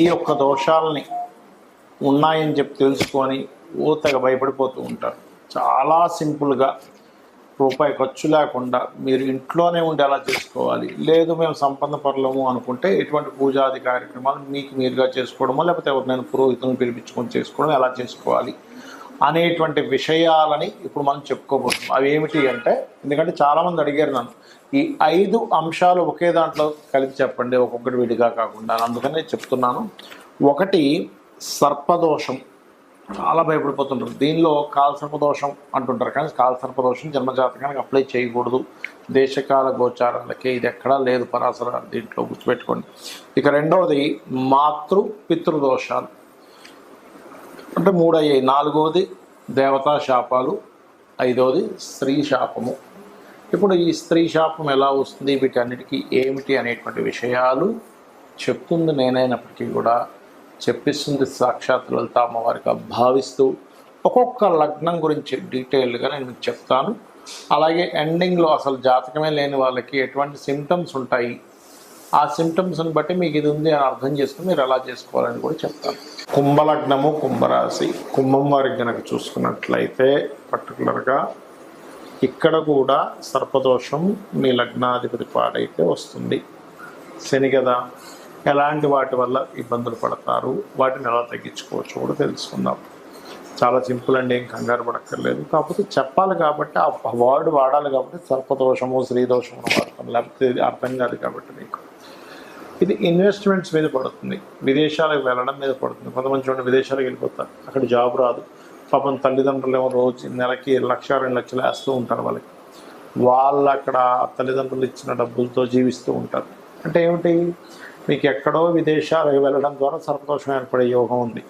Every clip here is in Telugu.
ఈ యొక్క దోషాలని ఉన్నాయని చెప్పి తెలుసుకొని ఊతగా భయపడిపోతూ ఉంటారు. చాలా సింపుల్గా రూపాయి ఖర్చు లేకుండా మీరు ఇంట్లోనే ఉండి ఎలా చేసుకోవాలి. లేదు మేము సంపన్న పరులము అనుకుంటే ఎటువంటి పూజాది కార్యక్రమాలు మీకు మీరుగా చేసుకోవడమో లేకపోతే ఎవరినైనా పురోహితులను పిలిపించుకొని చేసుకోవడం ఎలా చేసుకోవాలి. అనేటువంటి విషయాలని ఇప్పుడు మనం చెప్పుకోబోతున్నాం. అవి ఏమిటి అంటే ఎందుకంటే చాలామంది అడిగారు నన్ను ఈ ఐదు అంశాలు ఒకే దాంట్లో కలిపి చెప్పండి ఒక్కొక్కటి విడిగా కాకుండా. అందుకనే చెప్తున్నాను. ఒకటి సర్పదోషం. చాలా భయపడిపోతుంటారు. దీనిలో కాలసర్పదోషం అంటుంటారు కానీ కాలసర్పదోషం జన్మజాతకానికి అప్లై చేయకూడదు. దేశకాల గోచారాలకి ఇది ఎక్కడా లేదు పరాసర దీంట్లో గుర్తుపెట్టుకోండి. ఇక రెండవది మాతృ పితృదోషాలు. అంటే మూడు అయ్యాయి నాలుగవది దేవతా శాపాలు ఐదవది స్త్రీ శాపము. ఇప్పుడు ఈ స్త్రీ శాపం ఎలా వస్తుంది? వీటన్నిటికీ ఏమిటి అనేటువంటి విషయాలు చెప్తుంది నేనైనప్పటికీ కూడా. చెప్పిస్తుంది సాక్షాత్ లలిత అమ్మవారిగా భావిస్తూ ఒక్కొక్క లగ్నం గురించి డీటెయిల్గా నేను మీకు చెప్తాను. అలాగే ఎండింగ్లో అసలు జాతకమే లేని వాళ్ళకి ఎటువంటి సిమ్టమ్స్ ఉంటాయి? ఆ సిమ్టమ్స్ని బట్టి మీకు ఇది ఉంది అని అర్థం చేసుకుని మీరు ఎలా చేసుకోవాలని కూడా చెప్తాను. కుంభలగ్నము కుంభరాశి. కుంభం వారికి కనుక చూసుకున్నట్లయితే పర్టికులర్గా ఇక్కడ కూడా సర్పదోషం మీ లగ్నాధిపతి పాడైతే వస్తుంది. శని కదా ఎలాంటి వాటి వల్ల ఇబ్బందులు పడతారు? వాటిని ఎలా తగ్గించుకోవచ్చు కూడా తెలుసుకుందాం. చాలా సింపుల్ అండి ఏం కంగారు పడక్కర్లేదు. కాకపోతే చెప్పాలి కాబట్టి ఆ వర్డ్ వాడాలి కాబట్టి సర్పదోషము శ్రీదోషము వాడతాం. లేకపోతే ఇది అర్థం కాదు కాబట్టి మీకు. ఇది ఇన్వెస్ట్మెంట్స్ మీద పడుతుంది. విదేశాలకు వెళ్ళడం మీద పడుతుంది. కొంతమంది చూడండి విదేశాలకు వెళ్ళిపోతారు. అక్కడ జాబ్ రాదు. పాపం తల్లిదండ్రులు ఏమో రోజు నెలకి లక్ష రెండు లక్షలు వేస్తూ ఉంటారు వాళ్ళకి. వాళ్ళు అక్కడ తల్లిదండ్రులు ఇచ్చిన డబ్బులతో జీవిస్తూ ఉంటారు. అంటే ఏమిటి? మీకు ఎక్కడో విదేశాలకు వెళ్ళడం ద్వారా సంతోషం ఏర్పడే యోగం ఉంది.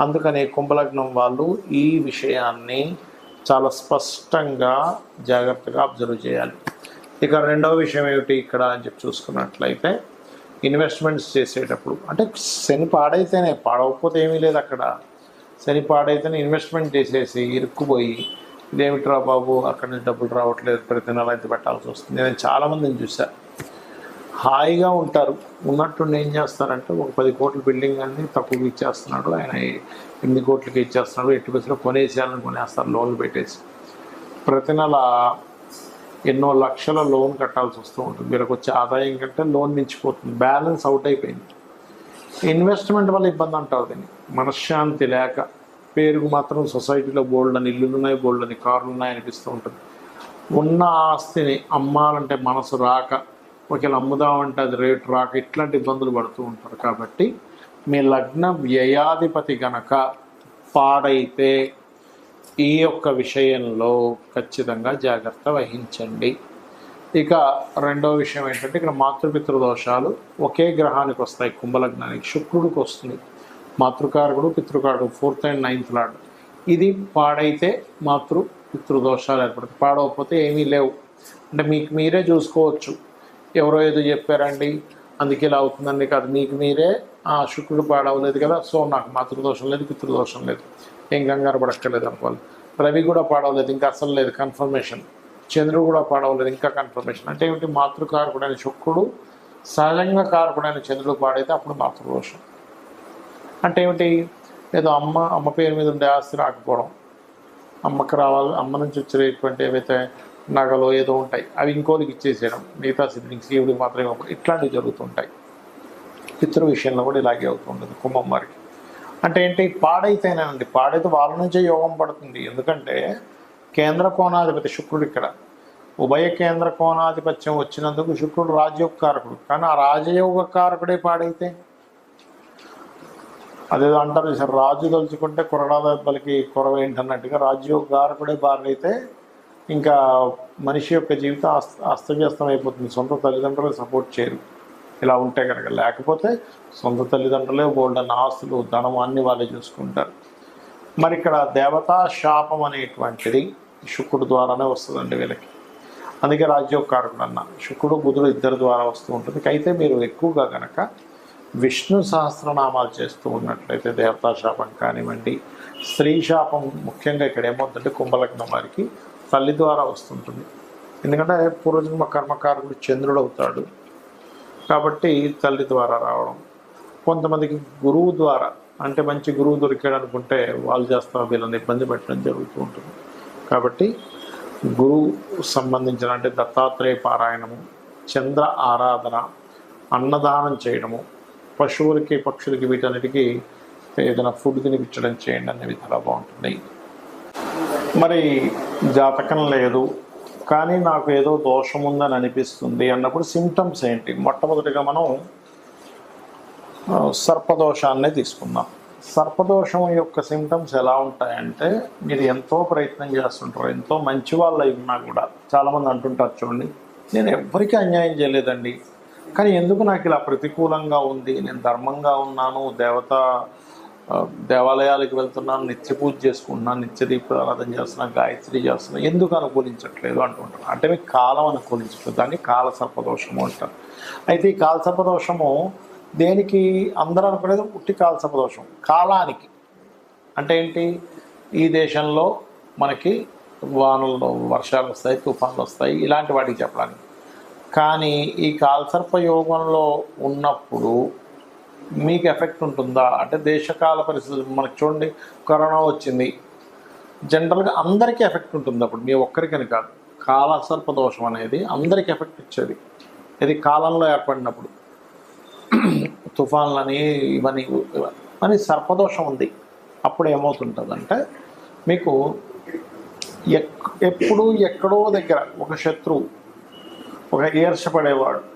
అందుకని కుంభలగ్నం వాళ్ళు ఈ విషయాన్ని చాలా స్పష్టంగా జాగ్రత్తగా అబ్జర్వ్ చేయాలి. ఇక రెండవ విషయం ఏమిటి ఇక్కడ అని చెప్పి చూసుకున్నట్లయితే ఇన్వెస్ట్మెంట్స్ చేసేటప్పుడు. అంటే శని పాడైతేనే పాడవకపోతే ఏమీ లేదు అక్కడ. శని పాడైతేనే ఇన్వెస్ట్మెంట్ చేసేసి ఇరుక్కుపోయి ఇదేమిట్రా బాబు అక్కడి నుంచి డబ్బులు రావట్లేదు ప్రతి నెల అయితే పెట్టాల్సి వస్తుంది. నేను చాలామందిని చూశాను హాయిగా ఉంటారు. ఉన్నట్టుండి ఏం చేస్తారంటే ఒక పది కోట్ల బిల్డింగ్ అన్ని తక్కువకి ఇచ్చేస్తున్నాడు. ఆయన ఎనిమిది కోట్లకి ఇచ్చేస్తున్నాడు ఎట్టి బస్సులో కొనేసేయాలని కొనేస్తారు లోన్లు పెట్టేసి. ప్రతి నెల ఎన్నో లక్షల లోన్ కట్టాల్సి వస్తూ ఉంటుంది. వీళ్ళకి వచ్చే ఆదాయం కంటే లోన్ మించిపోతుంది. బ్యాలెన్స్ అవుట్ అయిపోయింది. ఇన్వెస్ట్మెంట్ వల్ల ఇబ్బంది అంటారు దీన్ని. మనశ్శాంతి లేక పేరుకు మాత్రం సొసైటీలో బోల్డ్ అని ఇల్లులు ఉన్నాయి బోల్డ్ అని కార్లు ఉన్నాయి అనిపిస్తూ ఉంటుంది. ఉన్న ఆస్తిని అమ్మాలంటే మనసు రాక ఒకవేళ అమ్ముదామంటే అది రేటు రాక ఇట్లాంటి ఇబ్బందులు పడుతూ ఉంటారు. కాబట్టి మీ లగ్న వ్యయాధిపతి గనక పాడైతే ఈ యొక్క విషయంలో ఖచ్చితంగా జాగ్రత్త వహించండి. ఇక రెండో విషయం ఏంటంటే ఇక్కడ మాతృపితృ దోషాలు ఒకే గ్రహానికి వస్తాయి. కుంభలగ్నానికి శుక్రుడికి వస్తుంది. మాతృకారకుడు పితృకారకుడు ఫోర్త్ అండ్ నైన్త్ లాడ్ ఇది పాడైతే మాతృ పితృదోషాలు ఏర్పడతాయి. పాడవకపోతే ఏమీ లేవు. అంటే మీకు మీరే చూసుకోవచ్చు. ఎవరో ఏదో చెప్పారండి. అందుకే ఇలా అవుతుందండి కాదు మీకు మీరే శుక్రుడు పాడవలేదు కదా సో నాకు మాతృదోషం లేదు పితృదోషం లేదు. ఏం కంగారు పడక్కర్లేదు అనుకోవాలి. రవి కూడా పాడవలేదు ఇంకా అసలు లేదు కన్ఫర్మేషన్ చంద్రుడు కూడా పాడవలేదు ఇంకా కన్ఫర్మేషన్ అంటే ఏమిటి? మాతృకారకుడైన శుక్రుడు సహజంగా కారకుడైన చంద్రుడు పాడైతే అప్పుడు మాతృదోషం. అంటే ఏమిటి? ఏదో అమ్మ అమ్మ పేరు మీద ఉండే ఆస్తి రాకపోవడం. అమ్మకు రావాలి అమ్మ నుంచి వచ్చేటువంటి ఏవైతే నగలు ఏదో ఉంటాయి అవి ఇంకోరికి ఇచ్చేసేయడం. మిగతా సిబ్లింగ్స్ ఈవిడికి మాత్రమే ఇట్లాంటివి జరుగుతుంటాయి పితృ విషయంలో కూడా ఇలాగే అవుతుంటుంది కుంభం వారికి. అంటే ఏంటి? పాడైతేనేనండి. పాడైతే వాళ్ళ నుంచే యోగం పడుతుంది. ఎందుకంటే కేంద్ర కోణాధిపతి శుక్రుడు ఇక్కడ. ఉభయ కేంద్ర కోణాధిపత్యం వచ్చినందుకు శుక్రుడు రాజయోగ కారకుడు కానీ ఆ రాజయోగ కారకుడే పాడైతే? అదేదో అంటారు సార్ రాజు తలుచుకుంటే కొరడా కొరవ ఏంటన్నట్టుగా రాజయోగ కారకుడే బారైతే ఇంకా మనిషి యొక్క జీవితం అస్త అస్తవ్యస్తం అయిపోతుంది సొంత తల్లిదండ్రులు సపోర్ట్ చేయరు. ఇలా ఉంటే కనుక లేకపోతే సొంత తల్లిదండ్రులే బోల్డన్ ఆస్తులు ధనం అన్ని వాళ్ళే చూసుకుంటారు. మరి ఇక్కడ దేవతా శాపం అనేటువంటిది శుక్రుడు ద్వారానే వస్తుందండి వీళ్ళకి. అందుకే రాజ్యోకారకుడు అన్న శుక్రుడు బుధుడు ఇద్దరు ద్వారా వస్తూ ఉంటుంది. అయితే మీరు ఎక్కువగా కనుక విష్ణు సహస్రనామాలు చేస్తూ ఉన్నట్లయితే దేవతా శాపం కానివ్వండి స్త్రీ శాపం ముఖ్యంగా ఇక్కడ ఏమవుతుందంటే కుంభలగ్నం వారికి తల్లి ద్వారా వస్తుంటుంది. ఎందుకంటే పూర్వజన్మ కర్మకారకుడు చంద్రుడు అవుతాడు. కాబట్టి తల్లి ద్వారా రావడం. కొంతమందికి గురువు ద్వారా అంటే మంచి గురువు దొరికాడు అనుకుంటే వాళ్ళు చేస్తా వీళ్ళని ఇబ్బంది పెట్టడం జరుగుతూ ఉంటుంది. కాబట్టి గురువు సంబంధించిన అంటే దత్తాత్రేయ పారాయణము చంద్ర ఆరాధన అన్నదానం చేయడము పశువులకి పక్షులకి వీటన్నిటికీ ఏదైనా ఫుడ్ తినిపించడం చేయండి అనే చాలా బాగుంటుంది. మరి జాతకం లేదు. కానీ నాకు ఏదో దోషం ఉందని అనిపిస్తుంది అన్నప్పుడు సిమ్టమ్స్ ఏంటి? మొట్టమొదటిగా మనం సర్పదోషాన్నే తీసుకుందాం. సర్పదోషం యొక్క సిమ్టమ్స్ ఎలా ఉంటాయంటే మీరు ఎంతో ప్రయత్నం చేస్తుంటారు ఎంతో మంచి వాళ్ళు అయి ఉన్నా కూడా చాలామంది అంటుంటారు చూడండి నేను ఎవ్వరికీ అన్యాయం చేయలేదండి. కానీ ఎందుకు నాకు ఇలా ప్రతికూలంగా ఉంది? నేను ధర్మంగా ఉన్నాను దేవత దేవాలయాలకు వెళ్తున్నాను నిత్య పూజ చేసుకుంటున్నాను నిత్య దీపారాధన చేస్తున్నాను గాయత్రి చేస్తున్నాను ఎందుకు అనుకూలించట్లేదు అంటుంటారు. అంటే మీకు కాలం అనుకూలించట్లేదు దాన్ని కాల సర్పదోషము అంటారు. అయితే ఈ కాల సర్పదోషము దేనికి అందరూ అనుకునేది ఉట్టి కాల సర్పదోషం కాలానికి. అంటే ఏంటి? ఈ దేశంలో మనకి వానలు వర్షాలు వస్తాయి తుఫాన్లు వస్తాయి ఇలాంటి వాటికి చెప్పడానికి. కానీ ఈ కాల్సర్ప యోగంలో ఉన్నప్పుడు మీకు ఎఫెక్ట్ ఉంటుందా? అంటే దేశకాల పరిస్థితులు మనకు చూడండి కరోనా వచ్చింది. జనరల్గా అందరికీ ఎఫెక్ట్ ఉంటుంది అప్పుడు మీ ఒక్కరికని కాదు. కాలసర్ప దోషం అనేది అందరికీ ఎఫెక్ట్ ఇచ్చేది. ఇది కాలంలో ఏర్పడినప్పుడు. తుఫాన్లని ఇవన్నీ అని సర్పదోషం ఉంది. అప్పుడు ఏమవుతుంటుందంటే మీకు ఎక్ ఎప్పుడు ఎక్కడో దగ్గర ఒక శత్రువు ఒక ఈర్షపడేవాడు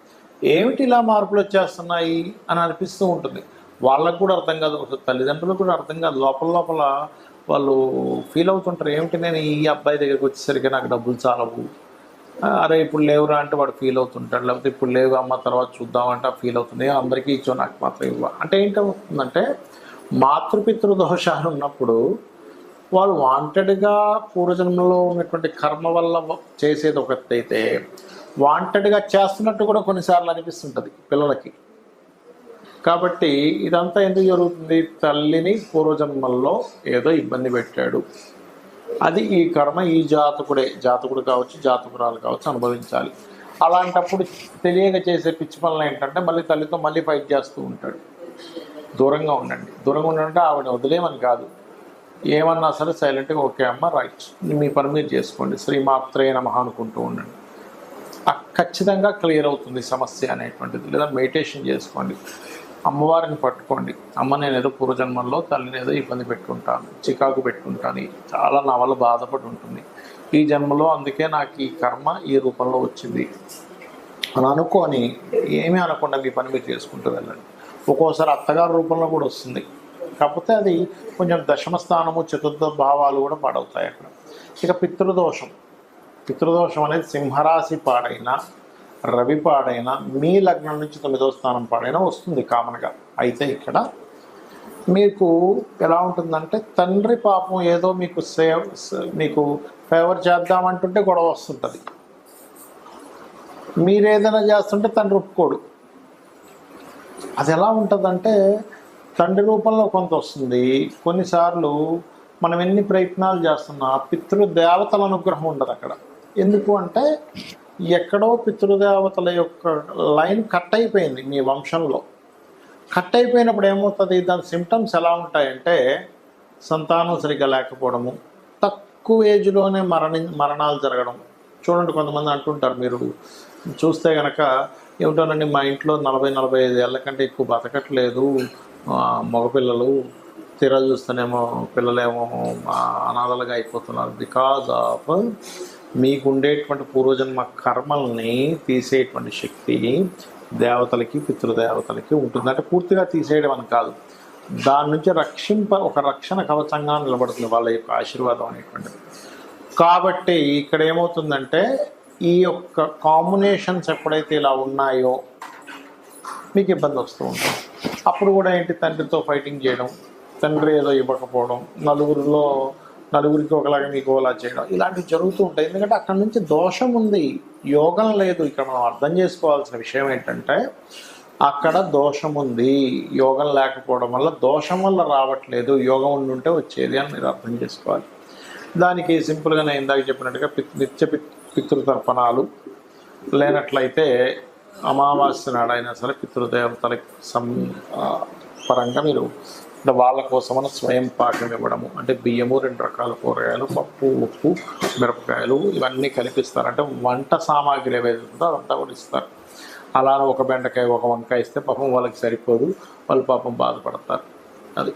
ఏమిటి ఇలా మార్పులు వచ్చేస్తున్నాయి అని అనిపిస్తూ ఉంటుంది. వాళ్ళకు కూడా అర్థం కాదు తల్లిదండ్రులకు కూడా అర్థం కాదు. లోపల లోపల వాళ్ళు ఫీల్ అవుతుంటారు ఏమిటి నేను ఈ అబ్బాయి దగ్గరికి వచ్చేసరికి నాకు డబ్బులు చాలవు. అరే ఇప్పుడు లేవురా అంటే వాడు ఫీల్ అవుతుంటాడు. లేకపోతే ఇప్పుడు లేవు అమ్మ తర్వాత చూద్దామంటే ఫీల్ అవుతుంది. అందరికీ ఇచ్చో నాకు మాత్రం ఇవ్వ. అంటే ఏంటవుతుందంటే మాతృపితృ దోషాలు ఉన్నప్పుడు వాళ్ళు వాంటెడ్గా పూర్వజన్మలో ఉన్నటువంటి కర్మ వల్ల చేసేది ఒకటైతే వాంటెడ్గా చేస్తున్నట్టు కూడా కొన్నిసార్లు అనిపిస్తుంటుంది పిల్లలకి. కాబట్టి ఇదంతా ఎందుకు జరుగుతుంది? తల్లిని పూర్వజన్మల్లో ఏదో ఇబ్బంది పెట్టాడు. అది ఈ కర్మ ఈ జాతకుడే జాతకుడు కావచ్చు జాతకురాలు కావచ్చు అనుభవించాలి. అలాంటప్పుడు తెలియక చేసే పిచ్చి పనులు ఏంటంటే మళ్ళీ తల్లితో మళ్ళీ ఫైట్ చేస్తూ ఉంటాడు. దూరంగా ఉండండి. దూరంగా ఉండంటే ఆవిడ వదిలేమని కాదు. ఏమన్నా సరే సైలెంట్గా ఓకే అమ్మ రైట్ మీ పని మీరు చేసుకోండి. శ్రీమాత్రే నమః అనుకుంటూ ఉండండి. ఖచ్చితంగా క్లియర్ అవుతుంది సమస్య అనేటువంటిది. లేదా మెడిటేషన్ చేసుకోండి. అమ్మవారిని పట్టుకోండి. అమ్మ నేను ఏదో పూర్వజన్మల్లో తల్లిని ఏదో ఇబ్బంది పెట్టుకుంటాను చికాకు పెట్టుకుంటాను చాలా నా వల్ల బాధపడి ఉంటుంది. ఈ జన్మలో అందుకే నాకు ఈ కర్మ ఈ రూపంలో వచ్చింది. అని అనుకొని ఏమీ అనకుండా మీ పని మీరు చేసుకుంటూ వెళ్ళండి. ఒక్కోసారి అత్తగారి రూపంలో కూడా వస్తుంది. కాకపోతే అది కొంచెం దశమ స్థానము చతుర్థ భావాలు కూడా పాడవుతాయి అక్కడ. ఇక పితృదోషం. పితృదోషం అనేది సింహరాశి పాడైనా రవి పాడైనా మీ లగ్నం నుంచి తొమ్మిదో స్థానం పాడైనా వస్తుంది కామన్గా. అయితే ఇక్కడ మీకు ఎలా ఉంటుందంటే తండ్రి పాపం ఏదో మీకు సేవ్ మీకు ఫేవర్ చేద్దామంటుంటే గొడవ వస్తుంటుంది. మీరు ఏదైనా చేస్తుంటే తండ్రి ఒప్పుకోడు. అది ఎలా ఉంటుందంటే తండ్రి రూపంలో కొంత వస్తుంది. కొన్నిసార్లు మనం ఎన్ని ప్రయత్నాలు చేస్తున్నా పితృదేవతల అనుగ్రహం ఉండదు అక్కడ ఎందుకు అంటే ఎక్కడో పితృదేవతల యొక్క లైన్ కట్ అయిపోయింది మీ వంశంలో. కట్ అయిపోయినప్పుడు ఏమవుతుంది? దాని సిమ్టమ్స్ ఎలా ఉంటాయంటే సంతానం సరిగ్గా లేకపోవడము తక్కువ ఏజ్లోనే మరణి మరణాలు జరగడం. చూడండి కొంతమంది అంటుంటారు మీరు చూస్తే కనుక ఏమిటోనండి మా ఇంట్లో నలభై నలభై ఐదు ఏళ్ళ కంటే ఎక్కువ బతకట్లేదు. మగపిల్లలు తీరా చూస్తేనేమో పిల్లలేమో అనాథలుగా అయిపోతున్నారు. బికాజ్ ఆఫ్ మీకు ఉండేటువంటి పూర్వజన్మ కర్మల్ని తీసేటువంటి శక్తి దేవతలకి పితృదేవతలకి ఉంటుంది. అంటే పూర్తిగా తీసేయడం అని కాదు. దాని నుంచి రక్షింప ఒక రక్షణ కవచంగా నిలబడుతుంది వాళ్ళ యొక్క ఆశీర్వాదం అనేటువంటిది. కాబట్టి ఇక్కడ ఏమవుతుందంటే ఈ యొక్క కాంబినేషన్స్ ఎప్పుడైతే ఇలా ఉన్నాయో మీకు ఇబ్బంది వస్తూ ఉంటుంది. అప్పుడు కూడా ఏంటి? తండ్రితో ఫైటింగ్ చేయడం తండ్రి ఏదో ఇవ్వకపోవడం నలుగురిలో నలుగురికి ఒకలాగా మీకు ఒకలా చేయడం ఇలాంటివి జరుగుతూ ఉంటాయి. ఎందుకంటే అక్కడ నుంచి దోషం ఉంది. యోగం లేదు. ఇక్కడ మనం అర్థం చేసుకోవాల్సిన విషయం ఏంటంటే అక్కడ దోషం ఉంది. యోగం లేకపోవడం వల్ల దోషం వల్ల రావట్లేదు. యోగం ఉండి ఉంటే వచ్చేది అని మీరు అర్థం చేసుకోవాలి. దానికి సింపుల్గా నేను ఇందాక చెప్పినట్టుగా పిత్ నిత్య పిత్ పితృతర్పణాలు లేనట్లయితే అమావాస్య నాడైనా సరే పితృదేవతలకి సం పరంగా మీరు అంటే వాళ్ళ కోసమని స్వయం పాకం ఇవ్వడము. అంటే బియ్యము రెండు రకాల కూరగాయలు పప్పు ఉప్పు మిరపకాయలు ఇవన్నీ కలిపిస్తారు. అంటే వంట సామాగ్రి ఏవైతే ఉందో అదంతా కూడా ఇస్తారు. అలా ఒక బెండకాయ ఒక వంకాయ ఇస్తే పాపం వాళ్ళకి సరిపోదు. వాళ్ళు పాపం బాధపడతారు. అది.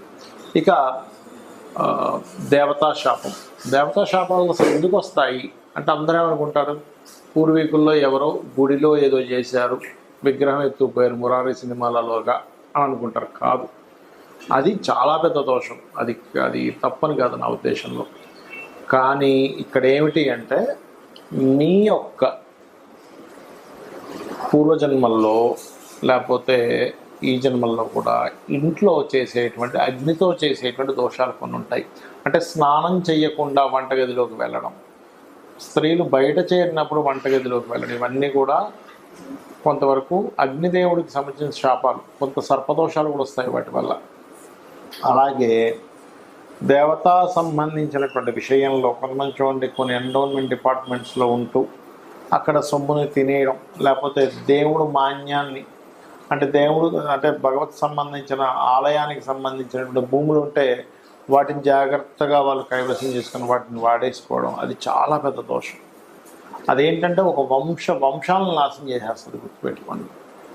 ఇక దేవతా శాపం. దేవతా శాపాలు అసలు ఎందుకు వస్తాయి? అంటే అందరూ ఏమనుకుంటారు? పూర్వీకుల్లో ఎవరో గుడిలో ఏదో చేశారు విగ్రహం ఎత్తుకుపోయారు మురారి సినిమాలలోగా అని అనుకుంటారు. కాదు. అది చాలా పెద్ద దోషం. అది అది తప్పని కాదు నా ఉద్దేశంలో. కానీ ఇక్కడ ఏమిటి అంటే మీ యొక్క పూర్వజన్మల్లో లేకపోతే ఈ జన్మల్లో కూడా ఇంట్లో చేసేటువంటి అగ్నితో చేసేటువంటి దోషాలు కొన్ని ఉంటాయి. అంటే స్నానం చేయకుండా వంటగదిలోకి వెళ్ళడం స్త్రీలు బయట చేరినప్పుడు వంటగదిలోకి వెళ్ళడం ఇవన్నీ కూడా కొంతవరకు అగ్నిదేవుడికి సంబంధించిన శాపాలు కొంత సర్పదోషాలు కూడా వస్తాయి వాటి వల్ల. అలాగే దేవతా సంబంధించినటువంటి విషయంలో కొంతమంది చూడండి కొన్ని ఎండోన్మెంట్ డిపార్ట్మెంట్స్లో ఉంటూ అక్కడ సొమ్ముని తినేయడం లేకపోతే దేవుడు మాన్యాన్ని అంటే దేవుడు అంటే భగవత్ సంబంధించిన ఆలయానికి సంబంధించినటువంటి భూములు ఉంటే వాటిని జాగ్రత్తగా వాళ్ళు కైవసం చేసుకుని వాటిని వాడేసుకోవడం అది చాలా పెద్ద దోషం. అదేంటంటే ఒక వంశ వంశాలను నాశనం చేసేస్తుంది గుర్తుపెట్టుకోండి.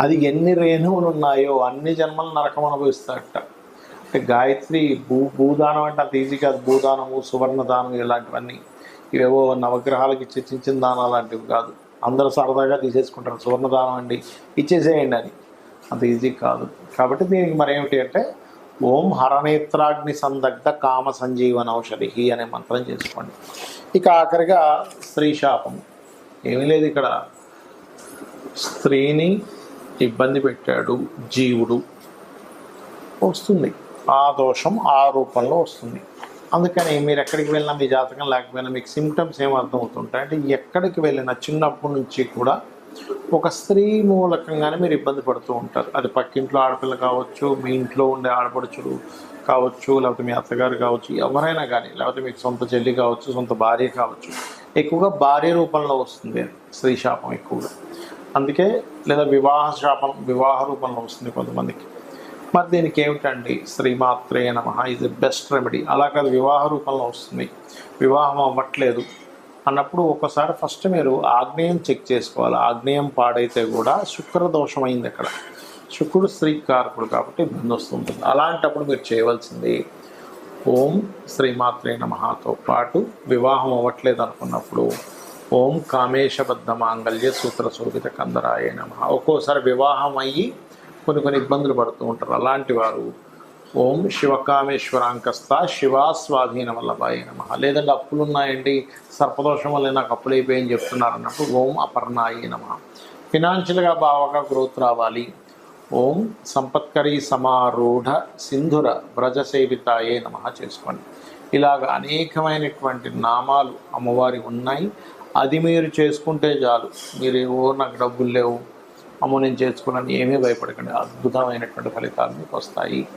అది ఎన్ని రేణువులు ఉన్నాయో అన్ని జన్మలు నరకం అనుభవిస్తాడట అంటే గాయత్రి భూ భూదానం అంటే అంత ఈజీ కాదు. భూదానము సువర్ణదానం ఇలాంటివన్నీ. ఇవేవో నవగ్రహాలకి ఇచ్చే చిన్న చిన్న దానాలు లాంటివి కాదు. అందరూ సరదాగా తీసేసుకుంటారు. సువర్ణదానం అండి ఇచ్చేసేయండి అని. అంత ఈజీ కాదు. కాబట్టి దీనికి మరి ఏమిటి అంటే ఓం హరనేత్రాగ్ని సందగ్ధ కామ సంజీవన ఔషధి అనే మంత్రం చేసుకోండి. ఇక ఆఖరిగా స్త్రీ శాపం ఏమీ లేదు ఇక్కడ. స్త్రీని ఇబ్బంది పెట్టాడు జీవుడు. వస్తుంది. ఆ దోషం ఆ రూపంలో వస్తుంది. అందుకని మీరు ఎక్కడికి వెళ్ళినా మీ జాతకం లేకపోయినా మీకు సిమ్టమ్స్ ఏం అర్థమవుతుంటాయి? అంటే ఎక్కడికి వెళ్ళినా చిన్నప్పటి నుంచి కూడా ఒక స్త్రీ మూలకంగానే మీరు ఇబ్బంది పడుతూ ఉంటారు. అది పక్కింట్లో ఆడపిల్ల కావచ్చు మీ ఇంట్లో ఉండే ఆడపడుచులు కావచ్చు లేకపోతే మీ అత్తగారు కావచ్చు ఎవరైనా కానీ లేకపోతే మీకు సొంత చెల్లి కావచ్చు సొంత భార్య కావచ్చు ఎక్కువగా భార్య రూపంలో వస్తుంది స్త్రీ శాపం ఎక్కువగా. అందుకే లేదా వివాహ శాపం వివాహ రూపంలో వస్తుంది కొంతమందికి. మరి దీనికి ఏమిటండి? శ్రీమాత్రే నమ. ఇది బెస్ట్ రెమెడీ అలా కాదు వివాహ రూపంలో వస్తుంది. వివాహం అవ్వట్లేదు అన్నప్పుడు ఒకసారి ఫస్ట్ మీరు ఆగ్నేయం చెక్ చేసుకోవాలి. ఆగ్నేయం పాడైతే కూడా శుక్రదోషం అయింది అక్కడ. శుక్రుడు స్త్రీ కారకుడు కాబట్టి ఇబ్బంది వస్తుంటుంది అలాంటప్పుడు మీరు చేయవలసింది ఓం శ్రీమాత్రే నమతో పాటు వివాహం అవ్వట్లేదు అనుకున్నప్పుడు ఓం కామేశబద్ధ మాంగళ్య సూత్ర శోభిత కందరాయ నమ. ఒక్కోసారి వివాహం అయ్యి కొన్ని కొన్ని ఇబ్బందులు పడుతూ ఉంటారు. అలాంటి వారు ఓం శివకామేశ్వరాంకస్త శివా స్వాధీన వల్లభాయ నమ. లేదంటే అప్పులు ఉన్నాయండి సర్పదోషం వల్ల నాకు అప్పులు అయిపోయాయని చెప్తున్నారు అన్నప్పుడు ఓం అపర్ణాయ నమ. ఫినాన్షియల్గా బాగా గ్రోత్ రావాలి. ఓం సంపత్కరీ సమారూఢ సింధుర వ్రజసేవితాయే నమ చేసుకోండి. ఇలాగ అనేకమైనటువంటి నామాలు అమ్మవారి ఉన్నాయి. అది మీరు చేసుకుంటే చాలు. మీరు ఏవో నాకు డబ్బులు లేవు. అమ్మో నేను చేసుకున్నాను. ఏమీ భయపడకండి. అద్భుతమైనటువంటి ఫలితాలు మీకు వస్తాయి.